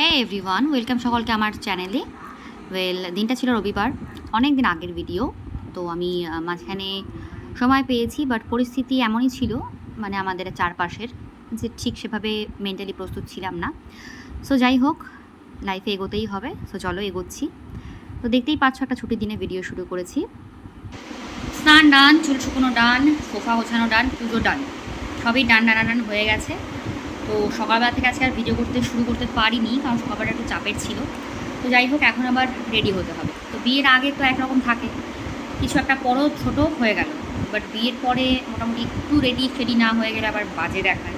হ্যাঁ everyone welcome সকলকে আমার চ্যানেলে ওয়েল দিনটা ছিল রবিবার অনেক দিন আগের ভিডিও তো আমি মাঝখানে সময় পেয়েছি বাট পরিস্থিতি এমনই ছিল মানে আমাদের চারপাশের, যে ঠিক সেভাবে মেন্টালি প্রস্তুত ছিলাম না। সো যাই হোক লাইফে এগোতেই হবে সো চলো এগোচ্ছি। তো দেখতেই পাচ্ছ একটা ছুটির দিনে ভিডিও শুরু করেছি। স্নান, ডান, চুল শুকনো ডান, সোফা গোছানো ডান, পুজো ডান, সবই ডান ডান ডান হয়ে গেছে। তো সকালবেলা থেকে আজকে আর ভিডিও করতে শুরু করতে পারিনি, কারণ সকালবেলা একটু চাপের ছিল। তো যাই হোক, এখন আবার রেডি হতে হবে। তো বিয়ের আগে তো একরকম থাকে, কিছু একটা বড় ছোটো হয়ে গেল। বাট বিয়ের পরে মোটামুটি একটু রেডি ফেডি না হয়ে গেলে আবার বাজে দেখায়।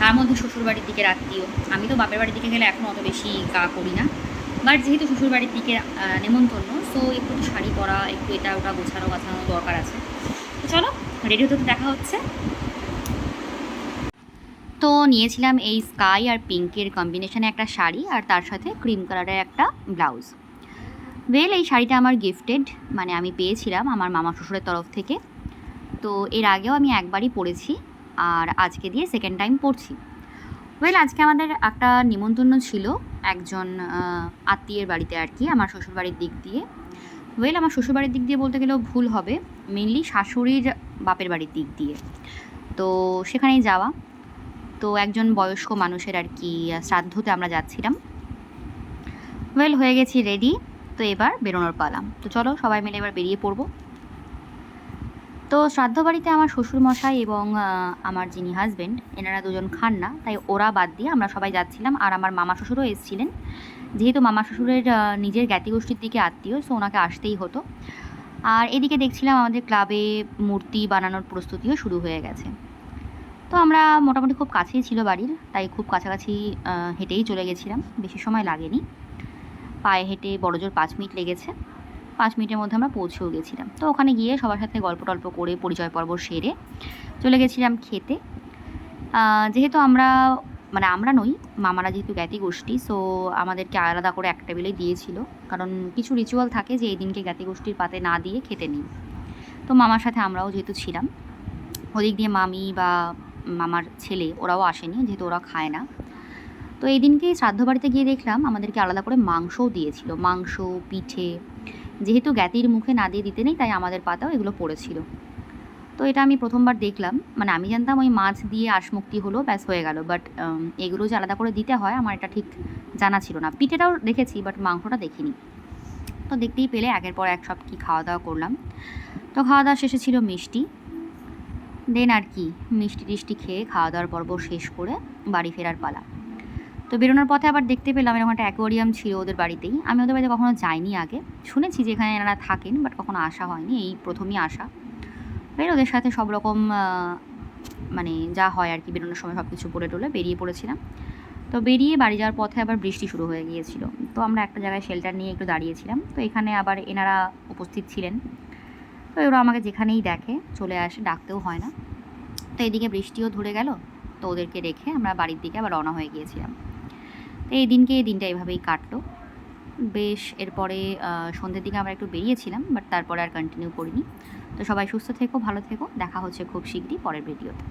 তার মধ্যে শ্বশুরবাড়ির দিকে আত্মীয়। আমি তো বাপের বাড়ির দিকে গেলে এখন অত বেশি গা করি না। বাট যেহেতু শ্বশুরবাড়ির দিকে নেমন্তন্ন সো একটু শাড়ি পরা, একটু এটা ওটা গোছানো গাছানো দরকার আছে। তো চলো রেডি হতে দেখা হচ্ছে। তো নিয়েছিলাম এই স্কাই আর পিঙ্কের কম্বিনেশনে একটা শাড়ি আর তার সাথে ক্রিম কালারের একটা ব্লাউজ ওয়েল এই শাড়িটা আমার গিফটেড মানে আমি পেয়েছিলাম আমার মামা শ্বশুরের তরফ থেকে। তো এর আগেও আমি একবারই পরেছি আর আজকে দিয়ে সেকেন্ড টাইম পরছি। ওয়েল আজকে আমাদের একটা নিমন্ত্রণ ছিল একজন আত্মীয়ের বাড়িতে আর কি, আমার শ্বশুরবাড়ির দিক দিয়ে। ওয়েল আমার শ্বশুরবাড়ির দিক দিয়ে বলতে গেলেও ভুল হবে মেনলি শাশুড়ির বাপের বাড়ির দিক দিয়ে। তো সেখানেই যাওয়া। তো একজন বয়স্ক মানুষের আর কি শ্রাদ্ধতে আমরা যাচ্ছিলাম। ওয়েল হয়ে গেছি রেডি তো এবার বেরোনোর পালাম তো চলো সবাই মিলে এবার বেরিয়ে পড়ব। তো শ্রাদ্ধ বাড়িতে আমার শ্বশুরমশাই এবং আমার যিনি হাজব্যান্ড এনারা দুজন খান না, তাই ওরা বাদ দিয়ে আমরা সবাই যাচ্ছিলাম। আর আমার মামা শ্বশুরও এসেছিলেন। যেহেতু মামা শ্বশুরের নিজের জ্ঞাতিগোষ্ঠীর দিকে আত্মীয় সো ওনাকে আসতেই হতো। আর এদিকে দেখছিলাম আমাদের ক্লাবে মূর্তি বানানোর প্রস্তুতিও শুরু হয়ে গেছে। তো আমরা মোটামুটি খুব কাছেই ছিল বাড়ির, তাই খুব কাছাকাছি হেঁটেই চলে গেছিলাম। বেশি সময় লাগেনি। পায়ে হেঁটে বড়জোর পাঁচ মিনিট লেগেছে। পাঁচ মিনিটের মধ্যে আমরা পৌঁছেও গেছিলাম। তো ওখানে গিয়ে সবার সাথে গল্প টল্প করে পরিচয় পর্ব সেরে চলে গেছিলাম খেতে। যেহেতু আমরা মানে আমরা নই, মামারা যেহেতু জ্ঞাতি গোষ্ঠী সো আমাদেরকে আলাদা করে এক টেবিলে দিয়েছিল। কারণ কিছু রিচুয়াল থাকে যে এই দিনকে জ্ঞাতি গোষ্ঠীর পাতে না দিয়ে খেতে নিই। তো মামার সাথে আমরাও যেহেতু ছিলাম, ওদিক দিয়ে মামি বা মামার ছেলে, ওরাও আসেনি, যেহেতু ওরা খায় না। তো এই দিনকে শ্রাদ্ধ বাড়িতে গিয়ে দেখলাম, আমাদেরকে আলাদা করে মাংসও দিয়েছিল। মাংস, পিঠে, যেহেতু জ্ঞাতির মুখে না দিয়ে দিতে নেই, তাই আমাদের পাতাও এগুলো পড়েছিল। তো এটা আমি প্রথমবার দেখলাম। মানে আমি জানতাম ওই মাছ দিয়ে আশমুক্তি হলো, ব্যাস হয়ে গেল। বাট এগুলো যে আলাদা করে দিতে হয়, আমার এটা ঠিক জানা ছিল না। পিঠেটাও দেখেছি, বাট মাংসটা দেখিনি। তো দেখতেই পেলে, একের পর এক সব কী খাওয়া দাওয়া করলাম। তো খাওয়া দাওয়া শেষে ছিল মিষ্টি। দেন আর কি, মিষ্টি টিষ্টি খেয়ে খাওয়া দাওয়ার পর্ব শেষ করে বাড়ি ফেরার পালা। তো বেরোনোর পথে আবার দেখতে পেলাম এরকম একটা অ্যাকোয়ারিয়াম ছিল ওদের বাড়িতেই। আমি ওদের বাড়িতে কখনো যাইনি আগে। শুনেছি যে এখানে এনারা থাকেন বাট কখনো আসা হয়নি। এই প্রথমই আসা। বের ওদের সাথে সব রকম মানে যা হয় আর কি, বেরোনোর সময় সব কিছু পড়ে টোলে বেরিয়ে পড়েছিলাম। তো বেরিয়ে বাড়ি যাওয়ার পথে আবার বৃষ্টি শুরু হয়ে গিয়েছিল। তো আমরা একটা জায়গায় শেল্টার নিয়ে একটু দাঁড়িয়েছিলাম। তো এখানে আবার এনারা উপস্থিত ছিলেন। তো ওরা আমাকে যেখানেই দেখে, চলে আসে, ডাকতেও হয় না। তো এদিকে বৃষ্টিও ধরে গেল, তো ওদেরকে রেখে আমরা বাড়ির দিকে আবার রওনা হয়ে গিয়েছিলাম। তো এই দিনকে এই দিনটা এভাবেই কাটলো। বেশ, এরপরে সন্ধ্যের দিকে আমরা একটু বেরিয়েছিলাম, বাট তারপরে আর কন্টিনিউ করিনি। তো সবাই সুস্থ থেকো, ভালো থেকো, দেখা হচ্ছে খুব শীঘ্রই পরের ভিডিওতে।